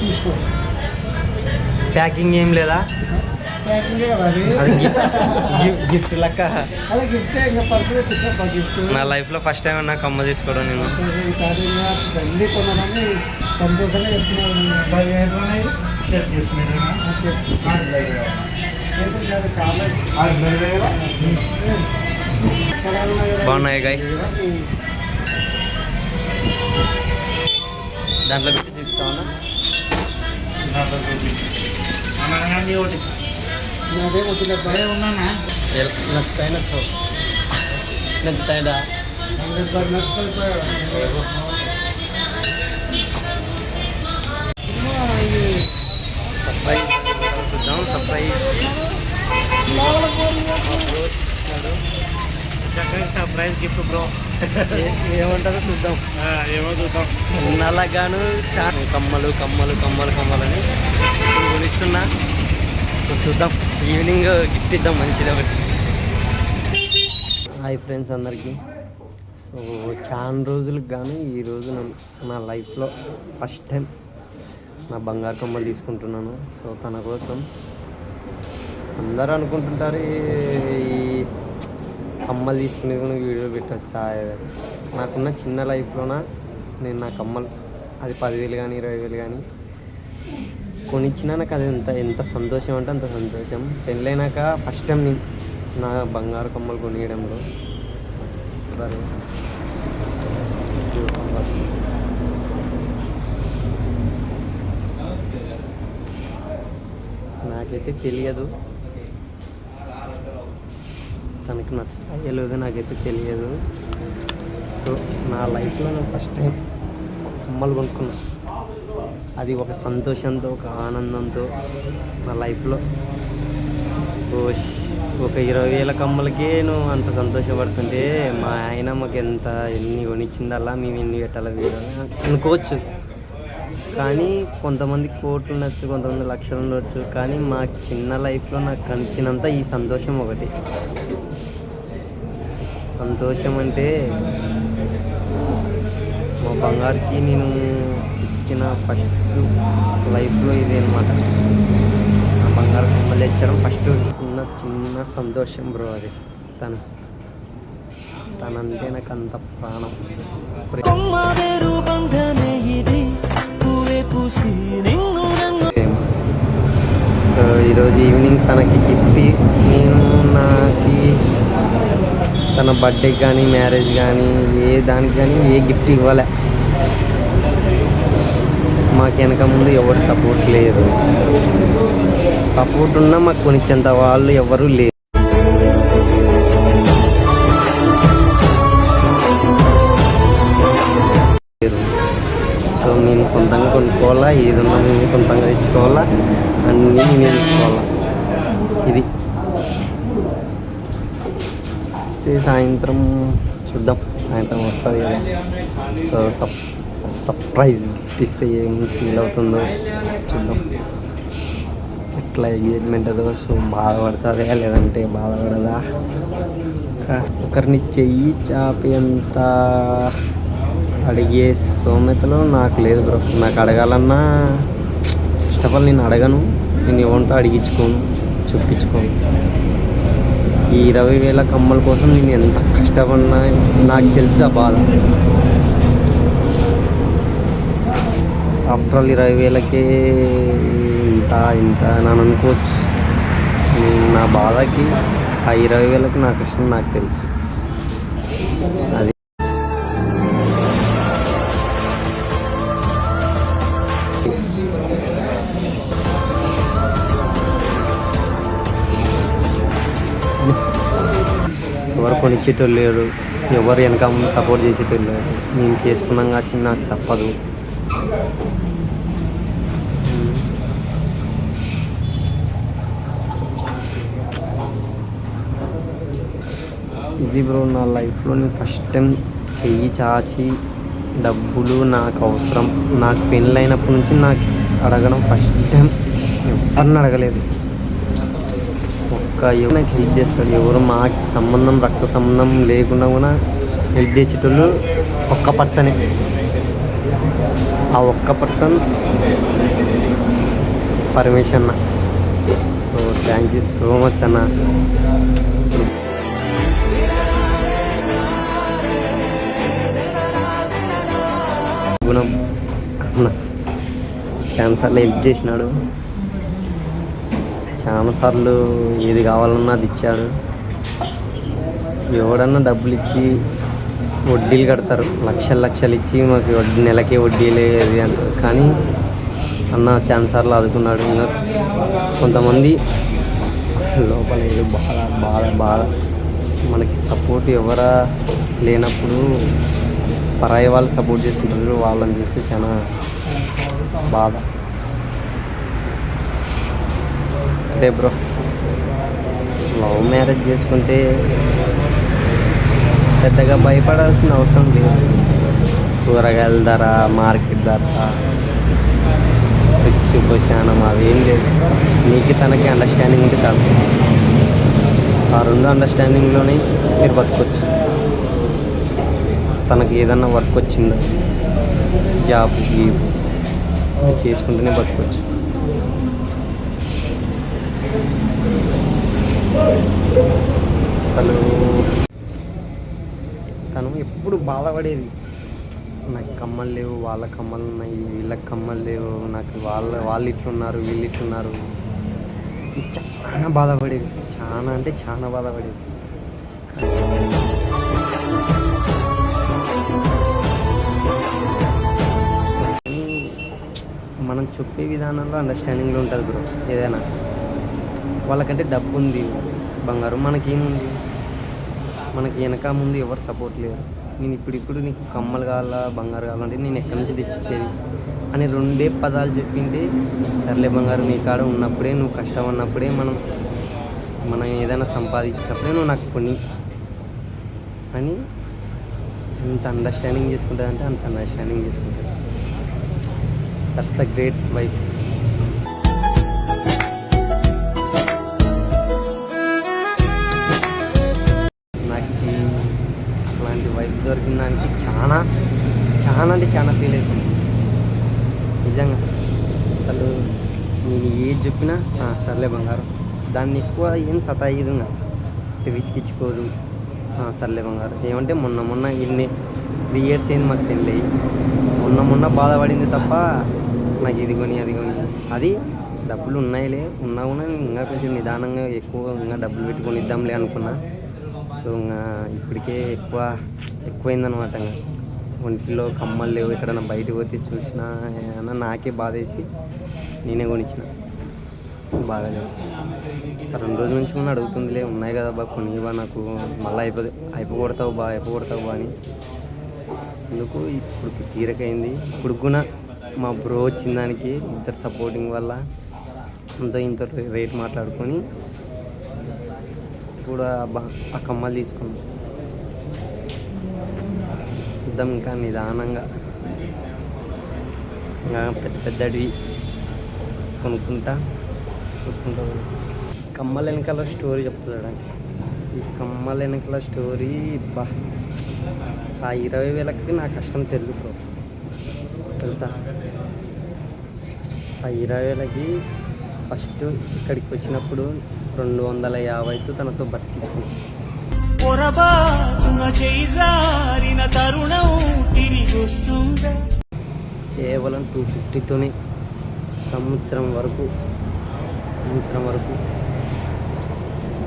తీసుకో. ప్యాకింగ్ ఏం లేదా? ప్యాకింగ్ గిఫ్ట్ లెక్క. అలా గిఫ్ట్ ఇంకా గిఫ్ట్. నా లైఫ్లో ఫస్ట్ టైం నా కమ్మ తీసుకోవడం నేను. బండి కొన్నానని సంతోషంగా చెప్తున్నాను బాగున్నాయి గైస్ దాంట్లో పెట్టి చూపిస్తా ఉన్నా అదే నచ్చుతాయి నచ్చవు? నచ్చుతాయిడా? Hundred surprise. చూద్దాం సర్ప్రైజ్. సర్ప్రైజ్ గిఫ్ట్ బ్రో ఏమంటారో చూద్దాం. ఏమో చూద్దాం. నల్లగాను చా కమ్మలు కమ్మలు కమ్మలు కమ్మలని కొనిస్తున్నా. సో చూద్దాం. ఈవినింగ్ గిఫ్ట్ ఇద్దాం మంచిది ఒకటి. హాయ్ ఫ్రెండ్స్ అందరికీ. సో చాలా రోజులకు గాను ఈరోజు నా లైఫ్లో ఫస్ట్ టైం నా బంగారు కమ్మలు తీసుకుంటున్నాను. సో తన కోసం అందరూ అనుకుంటుంటారు ఈ కమ్మలు తీసుకునేది కూడా వీడియో పెట్టచ్చా? నాకున్న చిన్న లైఫ్లోన? నేను నా కమ్మలు అది పదివేలు కానీ ఇరవై వేలు కానీ కొనిచ్చినా నాకు అది ఎంత ఎంత సంతోషం అంటే అంత సంతోషం. పెళ్ళైనాక ఫస్ట్ టైం నేను నా బంగారు కమ్మలు కొనియడంలో. సరే. నాకైతే తెలియదు. తనకి నచ్చుతాయో లేదో నాకైతే తెలియదు. సో నా లైఫ్లో నేను ఫస్ట్ టైం కమ్మలు కొనుక్కున్నా. అది ఒక సంతోషంతో ఒక ఆనందంతో నా లైఫ్లో. ఓ ఒక ఇరవై వేల కమ్మలకే నువ్వు అంత సంతోషపడుతుంటే మా ఆయన మాకు ఎంత ఎన్ని కొనిచ్చిందల్లా మేము ఎన్ని పెట్టాలి వీడు అనుకోవచ్చు. కానీ కొంతమంది కోట్లు ఉండొచ్చు కొంతమంది లక్షలు ఉండొచ్చు. కానీ మా చిన్న లైఫ్లో నాకు కనిపించినంత ఈ సంతోషం ఒకటి. సంతోషం అంటే మా బంగారుకి నేను ఇచ్చిన ఫస్ట్ లైఫ్లో ఇది అనమాట నా బంగారు కమ్మలు ఇచ్చడం ఫస్ట్ ఉన్న చిన్న సంతోషం బ్రో అది. తను. తనంటే నాకు అంత ప్రాణం. సో ఈరోజు ఈవినింగ్ తనకి గిఫ్ట్ నేను నాకి తన బర్త్డే కానీ మ్యారేజ్ కానీ ఏ దానికి కానీ ఏ గిఫ్ట్ ఇవ్వలే. మాకు వెనక ముందు ఎవరు సపోర్ట్ లేదు సపోర్ట్ ఉన్నా మాకు కొనిచ్చేంత వాళ్ళు ఎవరూ లేరు. సాయంత్రం చూద్దాం. సాయంత్రం వస్తుంది కదా. సో సప్ సర్ప్రైజ్ గిఫ్ట్ ఇస్తే ఏం ఫీల్ అవుతుందో చూద్దాం. ఎట్లా ఎంగేజ్మెంట్ అదో సో బాధపడుతుందా లేదంటే బాధపడదా? ఒకరిని చెయ్యి చాపి అంత అడిగే సోమెతలో నాకు లేదు బ్రో. నాకు అడగాలన్నా ఫస్ట్ ఆఫ్ ఆల్ నేను అడగను. నేను ఎవరితో అడిగించుకోను చూపించుకోను. ఈ ఇరవై వేల కమ్మల కోసం నేను ఎంత కష్టపడినా నాకు తెలుసు ఆ బాధ. ఆఫ్టర్ ఆల్ ఇరవై వేలకే ఇంత ఇంత అని అనుకోవచ్చు. నా బాధకి ఆ ఇరవై వేలకు నా కష్టం నాకు తెలుసు. అది కొనిచ్చేటోళ్ళు లేరు. ఎవరు వెనక ముందు సపోర్ట్ చేసేటోళ్ళు లేరు. మేము చేసుకున్నాం కాబట్టి నాకు తప్పదు. ఇది బ్రో నా లైఫ్లో నేను ఫస్ట్ టైం చెయ్యి చాచి డబ్బులు నాకు అవసరం. నాకు పెళ్ళైనప్పటి నుంచి నాకు అడగడం ఫస్ట్ టైం ఎవరిని అడగలేదు. ఒక్క ఎవరు నాకు హెల్ప్ చేస్తాడు. ఎవరు మాకు సంబంధం రక్త సంబంధం లేకుండా కూడా హెల్ప్ చేసేటోళ్ళు ఒక్క పర్సనే ఆ ఒక్క పర్సన్ పరమేశ్ అన్న. So thank you so much అన్న. గుణం అన్న. ఛాన్స్ సార్లు హెల్ప్ చేసినాడు. చాలా సార్లు ఏది కావాలన్నా అది ఇచ్చాడు. ఎవడన్నా డబ్బులు ఇచ్చి వడ్డీలు కడతారు. లక్షలు లక్షలు ఇచ్చి మాకు వడ్డీ నెలకి వడ్డీలే అది అంటారు కానీ అన్న చాలా సార్లు ఆదుకున్నాడు. ఇంకా కొంతమంది లోపల ఏదో బాధ బాధ బాధ. మనకి సపోర్ట్ ఎవరా లేనప్పుడు పరాయి వాళ్ళు సపోర్ట్ చేస్తుంటారు. వాళ్ళని చూస్తే చాలా బాధ. అంటే బ్రో లవ్ మ్యారేజ్ చేసుకుంటే పెద్దగా భయపడాల్సిన అవసరం లేదు. కూరగాయల ధర మార్కెట్ ధర పిచ్చి ఉపశానం అవి ఏం లేదు. నీకు తనకి అండర్స్టాండింగ్ ఉంటే చాలు. ఆ రెండు అండర్స్టాండింగ్లోనే మీరు బతకొచ్చు. తనకి ఏదన్నా వర్క్ వచ్చిందో? జాబ్ గీబ్ చేసుకుంటూనే బతకొచ్చు. అసలు తను ఎప్పుడు బాధపడేది నాకు కమ్మలు లేవు వాళ్ళ కమ్మలు ఉన్నాయి వీళ్ళకి కమ్మలు లేవు నాకు వాళ్ళ వాళ్ళు ఇట్లున్నారు వీళ్ళు ఇట్లున్నారు. చాలా బాధపడేది చాలా అంటే చాలా బాధపడేది. మనం చెప్పే విధానంలో అండర్స్టాండింగ్లో ఉంటుంది బ్రో ఏదైనా. వాళ్ళకంటే డబ్బు ఉంది బంగారం మనకేముంది? మనకి వెనక ముందు ఎవరు సపోర్ట్ లేరు. నేను ఇప్పుడు ఇప్పుడు నీకు కమ్మలు కావాలా బంగారు కావాలంటే నేను ఎక్కడి నుంచి తెచ్చిచ్చేది అని రెండే పదాలు చెప్పింటే సర్లే బంగారు నీ కాడ ఉన్నప్పుడే నువ్వు కష్టం అన్నప్పుడే మనం మనం ఏదైనా సంపాదించినప్పుడే నువ్వు నాకు కొని. అని ఎంత అండర్స్టాండింగ్ చేసుకుంటుందంటే అంత అండర్స్టాండింగ్ చేసుకుంటుంది దట్స్ ద గ్రేట్ వైఫ్ చాలా చాలా అంటే చాలా ఫీల్ అవుతుంది. నిజంగా. అసలు నేను ఏది చెప్పినా సర్లే బంగారం. దాన్ని ఎక్కువ ఏం సతాయిదు నాకు విసిగించుకోదు సర్లే బంగారం. ఏమంటే మొన్న మొన్న ఇన్ని త్రీ ఇయర్స్ అయింది మాకు పెళ్ళి. మొన్న మొన్న బాధపడింది తప్ప నాకు ఇది కొని అది కొని అది డబ్బులు ఉన్నాయిలే ఉన్నా కూడా ఇంకా కొంచెం నిదానంగా ఎక్కువ ఇంకా డబ్బులు పెట్టుకొని ఇద్దాంలే అనుకున్నా. సో ఇంకా ఇప్పటికే ఎక్కువ ఎక్కువైందనమాట ఇంకా. ఒంటిలో కమ్మలు లేవు ఎక్కడైనా బయటకు పోతే చూసినా అన్న నాకే బాధేసి నేనే కొనిచ్చిన. బాగా చేసి. రెండు రోజుల నుంచి కూడా అడుగుతుందిలే ఉన్నాయి కదా బా కొన్ని బా నాకు మళ్ళీ అయిపో అయిపోగొడతావు బా అయిపోగొడతావు బా అని. ఎందుకు? ఇప్పుడు తీరకైంది. ఇప్పుడు కూడా మా బ్రో వచ్చిన దానికి ఇద్దరు సపోర్టింగ్ వల్ల అంత ఇంత రేట్ మాట్లాడుకొని కూడా ఆ కమ్మలు తీసుకున్నాం. చూద్దాం ఇంకా నిదానంగా. ఇంకా పెద్ద పెద్దవి కొనుక్కుంటా చూసుకుంటా కమ్మల వెనకాల స్టోరీ చెప్తా చూడండి. ఈ కమ్మల వెనకాల స్టోరీ బా ఆ ఇరవై వేలకి నా కష్టం తెలుగు తెలుసా? ఆ ఇరవై వేలకి ఫస్ట్ ఇక్కడికి వచ్చినప్పుడు రెండు వందల యాభైతో తనతో బతికించుకున్నాను కేవలం టూ ఫిఫ్టీతోనే సంవత్సరం వరకు సంవత్సరం వరకు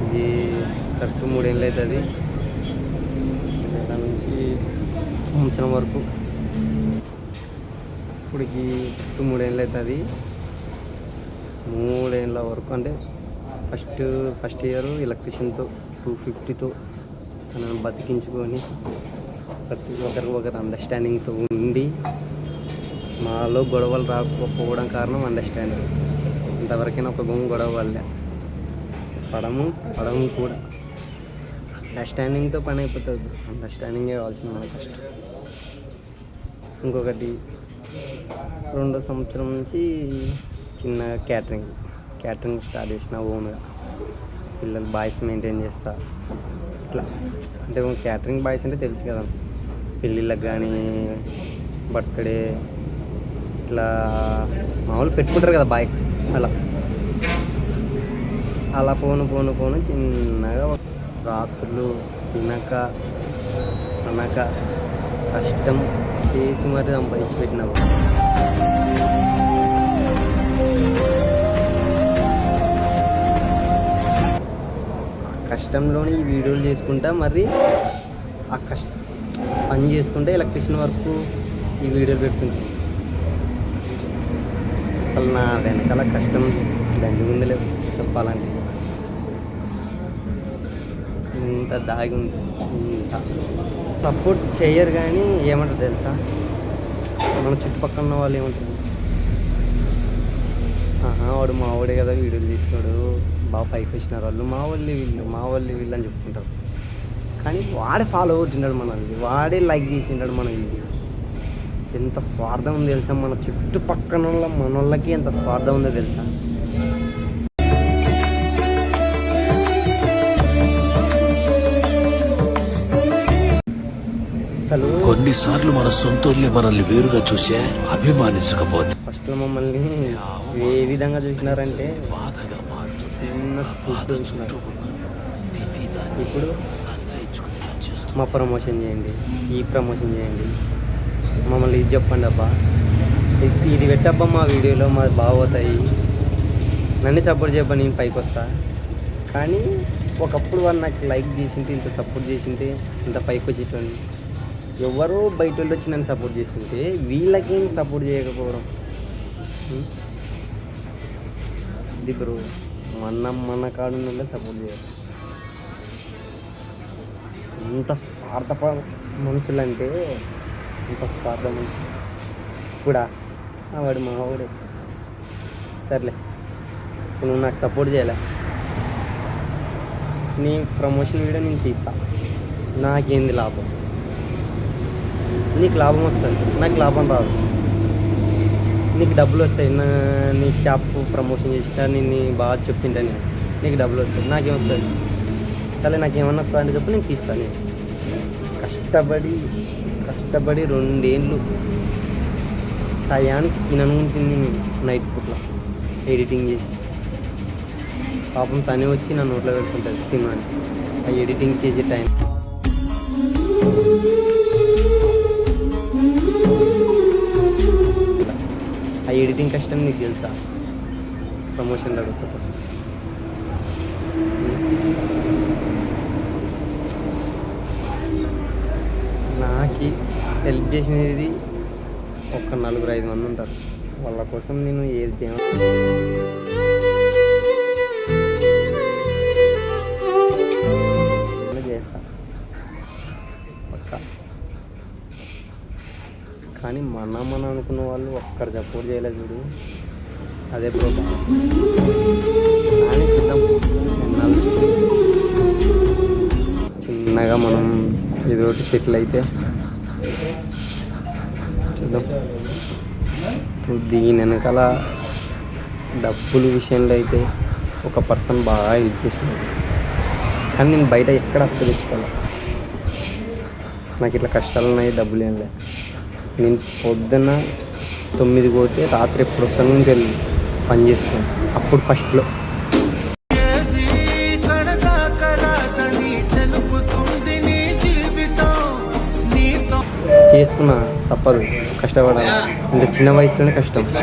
ఇది కరెక్ట్ మూడేళ్ళు అవుతుంది నుంచి సంవత్సరం వరకు ఇప్పటికి కరెక్ట్ మూడేళ్ళు అవుతుంది మూడేళ్ళ వరకు అంటే ఫస్ట్ ఫస్ట్ ఇయర్ ఎలక్ట్రిషియన్తో టూ ఫిఫ్టీతో తనను బతికించుకొని ప్రతి ఒక్కరు ఒకరు అండర్స్టాండింగ్తో ఉండి మాలో గొడవలు రాకపోవడం కారణం అండర్స్టాండింగ్ ఇంతవరకైనా ఒక గొంగ గొడవ వల్లే. పడము పడము కూడా. అండర్స్టాండింగ్తో పని అయిపోతుంది. అండర్స్టాండింగే కావాల్సింది మన ఫస్ట్ ఇంకొకటి రెండో సంవత్సరం నుంచి చిన్న క్యాటరింగ్ క్యాటరింగ్ స్టార్ట్ చేసిన ఓన్గా పిల్లలు బాయ్స్ మెయింటైన్ చేస్తా. ఇట్లా. అంటే క్యాటరింగ్ బాయ్స్ అంటే తెలుసు కదా. పెళ్ళిళ్ళకి కానీ బర్త్డే ఇట్లా మామూలు పెట్టుకుంటారు కదా బాయ్స్ అలా. అలా పోను పోను పోను చిన్నగా రాత్రులు తినక అనక కష్టం చేసి మరి సంపాదించి పెట్టినా కష్టంలోనే ఈ వీడియోలు చేసుకుంటా మరి ఆ కష్ట పని చేసుకుంటే ఎలక్ట్రిషియన్ వరకు ఈ వీడియోలు పెడుతుంటాను అసలు నా వెనకాల కష్టం దండి ఉంది చెప్పాలంటే. ఇంత దాగి ఉంది ఇంత సపోర్ట్ చేయరు కానీ ఏమంటారు తెలుసా? మన చుట్టుపక్కల ఉన్న వాళ్ళు ఏమంటారు? ఆహా వాడు మా వాడే కదా వీడియోలు తీస్తున్నాడు. బాగా పైకి వచ్చినారు వాళ్ళు. మా వాళ్ళు వీళ్ళు మా వాళ్ళు వీళ్ళు అని చెప్పుకుంటారు. కానీ వాడే ఫాలో అవుతుంటాడు మనల్ని. వాడే లైక్ చేసింటాడు మన వీడియో. ఎంత స్వార్థం ఉంది తెలుసా? మన చుట్టుపక్కన మనోళ్ళకి ఎంత స్వార్థం ఉందో తెలుసా? అసలు కొన్నిసార్లు మన సొంతూర్లే మనల్ని వేరుగా చూసే అభిమానించకపోతే ఫస్ట్లో మమ్మల్ని ఏ విధంగా చూసినారంటే చిన్న చూస్తూ చూసినారు ఇప్పుడు మా ప్రమోషన్ చేయండి ఈ ప్రమోషన్ చేయండి. మమ్మల్ని ఇది చెప్పండి అబ్బా. ఇది- పెట్టబ్బా మా వీడియోలో మాది బాగోతాయి నన్ను సపోర్ట్ చెప్పండి నేను పైకి వస్తా. కానీ ఒకప్పుడు వాళ్ళు నాకు లైక్ చేసింటే ఇంత సపోర్ట్ చేసింటే ఇంత పైకి వచ్చేటోని ఎవరో బయట వాళ్ళు వచ్చి నన్ను సపోర్ట్ చేస్తుంటే వీళ్ళకేం సపోర్ట్ చేయకపోవడం? ఉం? మన మన కాడు సపోర్ట్ చేయాలి. ఎంత స్వార్థ మనుషులు అంటే ఎంత స్వార్థ మనుషులు. కూడా ఆ వాడు మావాడే సర్లే ఇప్పుడు నువ్వు నాకు సపోర్ట్ చేయలే? నీ ప్రమోషన్ వీడియో నేను తీస్తా. నాకేంది లాభం? నీకు లాభం వస్తుంది. నాకు లాభం రాదు. నీకు డబ్బులు వస్తాయి. నా నీ షాప్ ప్రమోషన్ చేసినా నేను బాగా చెప్పింటా నేను. నీకు డబ్బులు వస్తాయి. నాకేమొస్తుంది సరే నాకు వస్తుంది అంటే చెప్పి నేను తీస్తాను నేను కష్టపడి కష్టపడి రెండేళ్ళు టయానికి తిననుకుంటుంది నైట్ పూట్ల ఎడిటింగ్ చేసి. పాపం తనే వచ్చి నా నోట్లో పెట్టుకుంటుంది తిన్నాను ఆ ఎడిటింగ్ చేసే టైం. ఎడిటింగ్ కష్టం నీకు తెలుసా? ప్రమోషన్ అడుగుతా నాకు హెల్ప్ చేసినది ఒక నలుగురు ఐదు మంది ఉంటారు. వాళ్ళ కోసం నేను ఏది చేయను. కానీ మనం మనం అనుకున్న వాళ్ళు ఒక్కరు సపోర్ట్ చేయలేదు చూడు. అదే ప్రోగ్రామ్ కానీ చూద్దాం. చిన్నగా మనం ఏదో ఒకటి సెటిల్ అయితే చూద్దాం. ఇప్పుడు దీని వెనకాల డబ్బుల విషయంలో అయితే ఒక పర్సన్ బాగా యూజ్ చేసినాడు కానీ నేను బయట ఎక్కడ అప్పు తెచ్చుకోవాలి నాకు ఇట్లా కష్టాలు ఉన్నాయి డబ్బులు ఏం లేదు నేను పొద్దున్న తొమ్మిది పోతే రాత్రి ఎప్పుడు వస్తాను తెలియదు పని చేసుకోండి అప్పుడు ఫస్ట్లో. చేసుకున్నా తప్పదు. కష్టపడాలి. అంటే చిన్న వయసులోనే కష్టం.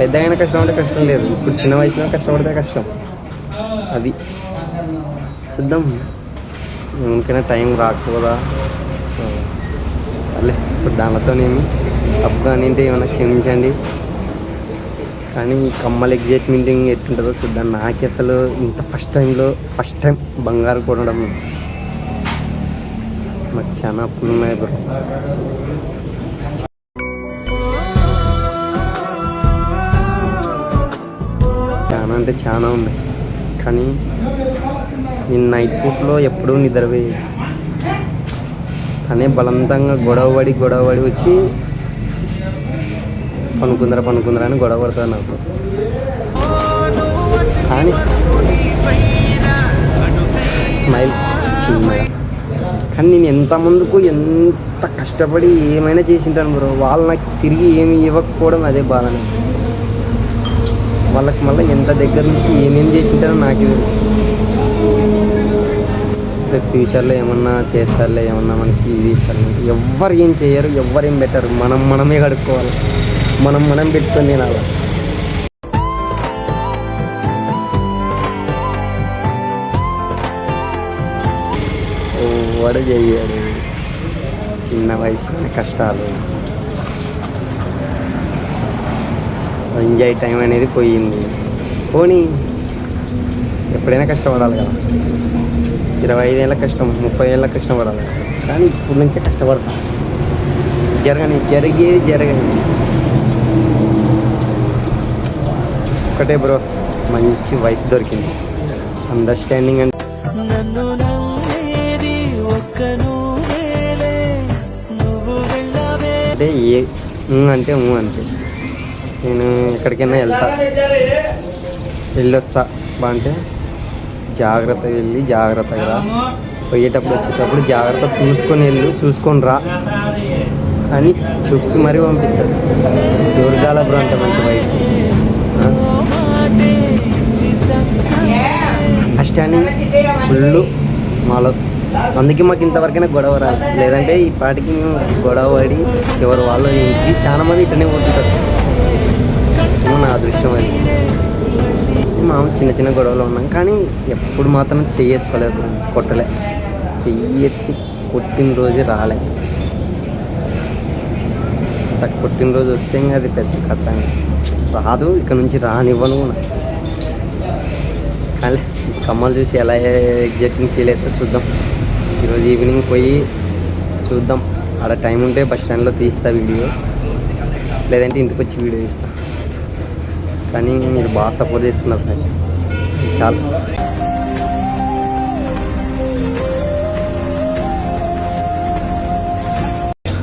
పెద్ద అయినా కష్టం అంటే కష్టం లేదు. ఇప్పుడు చిన్న వయసులో కష్టపడితే కష్టం. అది. చూద్దాం. ఇంకైనా టైం రాకపోదా? సో సర్లే. ఇప్పుడు దానితోనేమి తప్పు కానీ ఏమైనా క్షమించండి. కానీ ఈ కమ్మల ఎగ్జైట్మెంట్ ఎట్టుంటుందో చూద్దాం. నాకు అసలు ఇంత ఫస్ట్ టైంలో ఫస్ట్ టైం బంగారు కొనడం. మాకు చాలా అప్పులు ఉన్నాయి బ్రో. చాలా అంటే చాలా ఉన్నాయి కానీ నేను నైట్ పూట్లో ఎప్పుడూ నిద్రపోయి తనే బలవంతంగా గొడవపడి గొడవపడి వచ్చి పనుకుందరా పనుకుందరా అని గొడవ పడతాను నాతో. కానీ స్మైల్ చిన్నగా. కానీ నేను ఎంత ముందుకు ఎంత కష్టపడి ఏమైనా చేసింటాను బ్రో. వాళ్ళు నాకు తిరిగి ఏమి ఇవ్వకపోవడం అదే బాధ నాకు. వాళ్ళకి మళ్ళీ ఎంత దగ్గర నుంచి ఏమేమి చేసింటారో నాకు రేపు ఫ్యూచర్లో ఏమన్నా చేస్తారులే ఏమన్నా మనకి ఇది ఇస్తారు ఎవ్వరు ఏం చేయరు ఎవ్వరు ఏం పెట్టరు. మనం మనమే కడుక్కోవాలి. మనం మనం పెట్టుకొని తినాలి. ఎవడు చెయ్యాడు చిన్న వయసులోనే కష్టాలు. ఎంజాయ్ టైం అనేది పోయింది. పోనీ ఎప్పుడైనా కష్టపడాలి కదా. ఇరవై ఐదేళ్ళ కష్టం ముప్పై ఏళ్ళ కష్టపడాలి. కానీ ఇప్పుడు నుంచే కష్టపడతాం. జరగని జరిగేది జరగని. ఒకటే బ్రో మంచి వైఫ్ దొరికింది. అండర్స్టాండింగ్ అంటే నన్ను నమ్మేది ఒక్క నువ్వేలే. నువ్వు వెళ్ళవే. అంటే ఏ ఊ అంటే ఊ అంతే. నేను ఎక్కడికైనా వెళ్తా. వెళ్ళొస్తా. బా అంటే జాగ్రత్త వెళ్ళి జాగ్రత్తగా రా పోయేటప్పుడు వచ్చేటప్పుడు జాగ్రత్త చూసుకొని వెళ్ళు చూసుకొని రా అని చెప్పి మరీ పంపిస్తారు. దుర్గాల బ్రో అంటే మంచి వైఫ్ మాటే ఫుల్ మాలో. అందుకే మాకు ఇంతవరకైనా గొడవ రాదు. లేదంటే ఈ పాటికి మేము గొడవ పడి ఎవరు వాళ్ళు ఇంటికి చాలా మంది ఇట్టనే పోతుంటారు నా అదృష్టం అది. మామూలు చిన్న చిన్న గొడవలు ఉన్నాం. కానీ ఎప్పుడు మాత్రం చెయ్యేసుకోలేదు కొట్టలే. చెయ్యి ఎత్తి కొట్టిన రోజు రాలే. అంత కొట్టిన రోజు వస్తే ఇంకా అది పెద్ద కథ. రాదు ఇక్కడ నుంచి రానివ్వను. కూడా. కానీ కమ్మలు చూసి ఎలా ఎగ్జైటింగ్ ఫీల్ అవుతుందో చూద్దాం. ఈరోజు ఈవినింగ్ పోయి చూద్దాం. ఆడ టైం ఉంటే బస్ స్టాండ్లో తీస్తా వీడియో. లేదంటే ఇంటికి వచ్చి వీడియో తీస్తా. కానీ మీరు బాగా సపోర్ట్ చేస్తున్నారు ఫ్రెండ్స్ చాలా.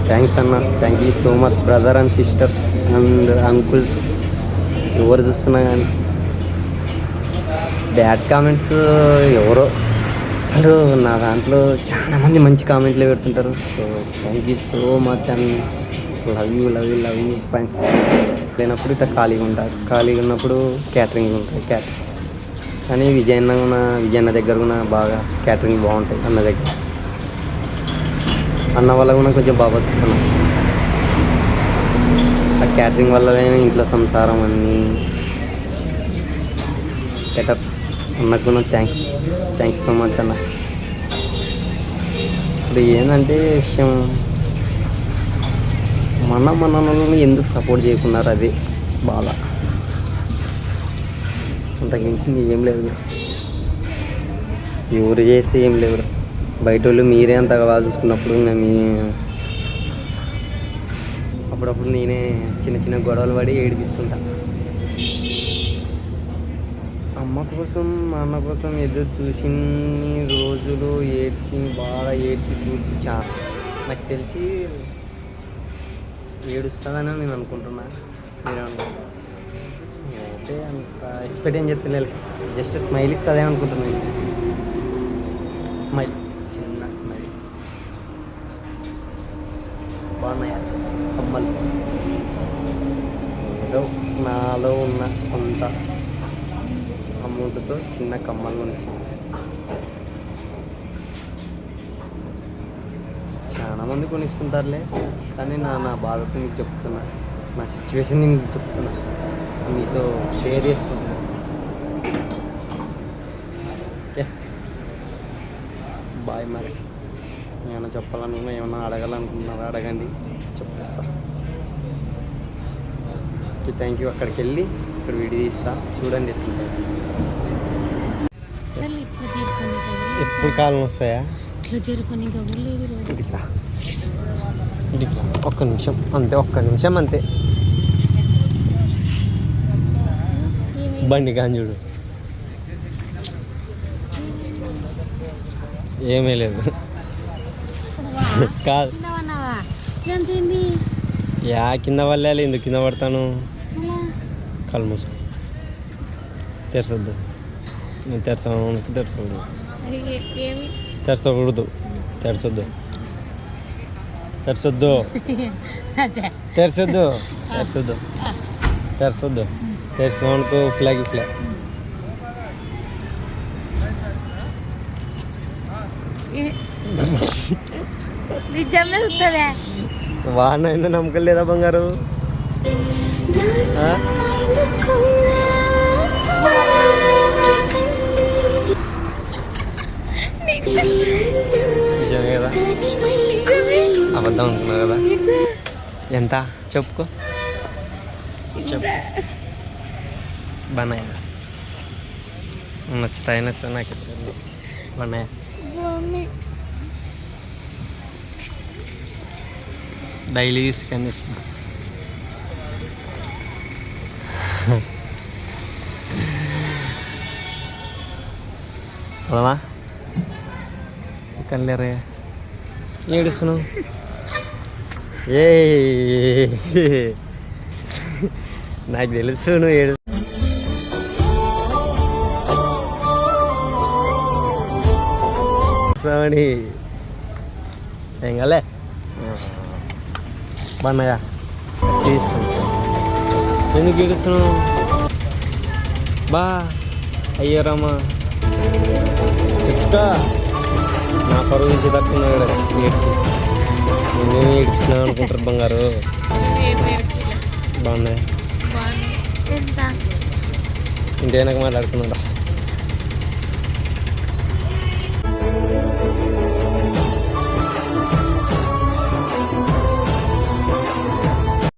థ్యాంక్స్ అన్న. Thank you so much brother and sisters and uncles ఎవరు చూస్తున్నా కానీ. బ్యాడ్ కామెంట్స్ ఎవరో. అసలు నా దాంట్లో చాలా మంది మంచి కామెంట్లు పెడుతుంటారు. So thank you so much and love you love you love you friends లేనప్పుడు ఇట్లా ఖాళీగా ఉంటారు. ఖాళీగా ఉన్నప్పుడు క్యాటరింగ్ ఉంటుంది క్యాటరింగ్ కానీ విజయన్న ఉన్న విజయన్న దగ్గర కూడా బాగా క్యాటరింగ్ బాగుంటాయి అన్న దగ్గర. అన్న వల్ల కూడా కొంచెం బాగా బతుకుతున్నాం. ఆ క్యాటరింగ్ వల్లనే ఇంట్లో సంసారం అన్నీ బెటర్ అన్నకు థ్యాంక్స్ థ్యాంక్స్ సో మచ్ అన్న. ఇప్పుడు ఏంటంటే విషయం మన మనల్ని ఎందుకు సపోర్ట్ చేయకున్నారు అది బాధ. అంతకుమించి ఏం లేదు. ఎవరు చేస్తే ఏం లేదు. బయట వాళ్ళు మీరే అంతగా బాగా చూసుకున్నప్పుడు మీ అప్పుడప్పుడు నేనే చిన్న చిన్న గొడవలు పడి ఏడిపిస్తుంటా. అమ్మ కోసం మా అన్న కోసం ఎదురు చూసి రోజులు ఏడ్చి బాగా ఏడ్చి చూసి చా నాకు తెలిసి ఏడుస్తుందని నేను అనుకుంటున్నా. మీరు అయితే అంత ఎక్స్పెక్ట్ ఏం చెప్తలేదు జస్ట్ స్మైల్ ఇస్తుందే అనుకుంటున్నాను స్మైల్ చిన్న స్మైల్ బాగున్నాయా? కమ్మలు ఏదో నాలో ఉన్న కొంత అమౌంట్తో చిన్న కమ్మలు కొనిచ్చింది మంది కొనిస్తుంటారులే కానీ నా నా బాధతో మీకు చెప్తున్నా. నా సిచ్యువేషన్ నేను మీకు చెప్తున్నా. మీతో షేర్ చేసుకుంటున్నా. బాయ్ మరి. ఏమైనా చెప్పాలనుకున్నా ఏమైనా అడగాలనుకున్నారా అడగండి. చెప్పేస్తా. ఓకే థ్యాంక్ యూ అక్కడికి వెళ్ళి ఇక్కడ వీడియో తీస్తా. చూడండి ఎట్లుంటుంది. ఎప్పుడు కాలం వస్తాయా? ఇట్లా ఒక్క నిమిషం. అంతే ఒక్క నిమిషం అంతే. బండి కాంజుడు ఏమీ లేదు. కాదు. యా కింద వల్లాలి ఎందుకు కింద పడతాను? కళ్ళు మూసుకో. తెరచొద్దు నేను తెరచను తెరచకూడదు మరి ఏ- ఏమి తెరచకూడదు తెరచొద్దు తెరసొద్దు అదే తెరసొద్దు తెరసొద్దు తెరసొద్దు తెరిసినానుకో ఫ్లాగ్ ఫ్లాగ్ ఈ- నిజమే వస్తుందా వాహన నిజమే కదా అబద్ధం అనుకున్నావు కదా. ఎంత? చెప్పుకో. చెప్పు. బనాయా. నచ్చుతాయి నచ్చుతాయి నాకు బనాయా. డైలీ యూస్ కనిపిస్తుంది అవునా కళ్ళరే ఏడుస్తున్నావు? ఏ నాకు తెలుసు నువ్వు ఏడు సోని. ఏం కాలే? బాగున్నాయా తీసుకుంటా ఎందుకు ఏడుస్తున్నావు? బా. అయ్యో రామా. చెప్తా నా పరువు నుంచి తక్కువ కదా ఏడ్చి. నేనేమి ఏడ్చినావు అనుకుంటారు బంగారు. బాగున్నాయి? ఇంటి వెనక మాట్లాడుకున్నాడా